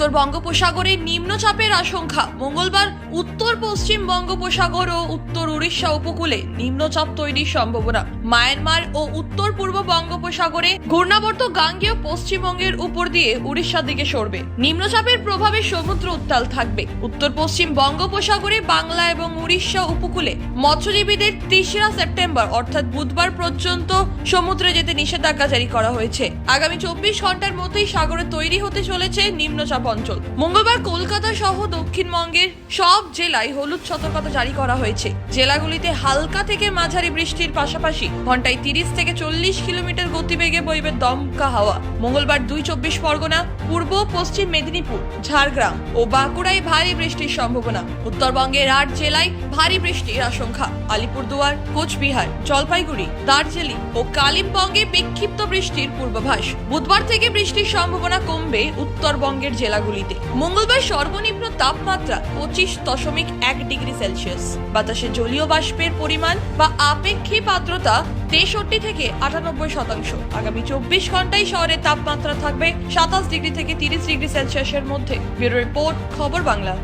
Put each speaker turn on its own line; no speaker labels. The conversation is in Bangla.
উত্তর বঙ্গোপসাগরে নিম্নচাপের আশঙ্কা। মঙ্গলবার উত্তর পশ্চিম বঙ্গোপসাগর ও উত্তর উড়িষ্যা উপকূলে নিম্নচাপ তৈরির সম্ভাবনা। মায়ানমার ও উত্তর পূর্ব বঙ্গোপসাগরে ঘূর্ণাবর্ত গাঙ্গেয় পশ্চিমবঙ্গের উপর দিয়ে উড়িষ্যার দিকে সরবে। নিম্নচাপের প্রভাবে সমুদ্র উত্তাল থাকবে। উত্তর পশ্চিম বঙ্গোপসাগরে বাংলা এবং উড়িষ্যা উপকূলে মৎস্যজীবীদের তেসরা সেপ্টেম্বর, অর্থাৎ বুধবার পর্যন্ত সমুদ্রে যেতে নিষেধাজ্ঞা জারি করা হয়েছে। আগামী চব্বিশ ঘণ্টার মধ্যেই সাগরে তৈরি হতে চলেছে নিম্নচাপ অঞ্চল। মঙ্গলবার কলকাতা সহ দক্ষিণবঙ্গের সব জেলায় হলুদ সতর্কতা জারি করা হয়েছে। জেলাগুলিতে হালকা থেকে মাঝারি বৃষ্টির পাশাপাশি ঘন্টায় তিরিশ থেকে চল্লিশ কিলোমিটার গতিবেগে বইবে দমকা হাওয়া। মঙ্গলবার দুই চব্বিশ পরগনা, পূর্ব পশ্চিম মেদিনীপুর, ঝাড়গ্রাম ও বাঁকুড়ায় ভারী বৃষ্টির সম্ভাবনা। উত্তরবঙ্গের আট জেলায় ভারী বৃষ্টির আশঙ্কা। আলিপুরদুয়ার, কোচবিহার, জলপাইগুড়ি, দার্জিলিং ও কালিম্পংয়ে বিক্ষিপ্ত বৃষ্টির পূর্বাভাস। বুধবার থেকে বৃষ্টির সম্ভাবনা কমবে উত্তরবঙ্গের জেলাগুলিতে মঙ্গলবার সর্বনিম্ন তাপমাত্রা পঁচিশ দশমিক এক ডিগ্রি সেলসিয়াস। বাতাসে জলীয় বাষ্পের পরিমাণ বা আপেক্ষিক আর্দ্রতা তেষট্টি থেকে আটানব্বই শতাংশ। আগামী চব্বিশ ঘন্টায় শহরের তাপমাত্রা থাকবে সাতাশ ডিগ্রি থেকে তিরিশ ডিগ্রি সেলসিয়াসের মধ্যে। ব্যুরো রিপোর্ট, খবর বাংলা।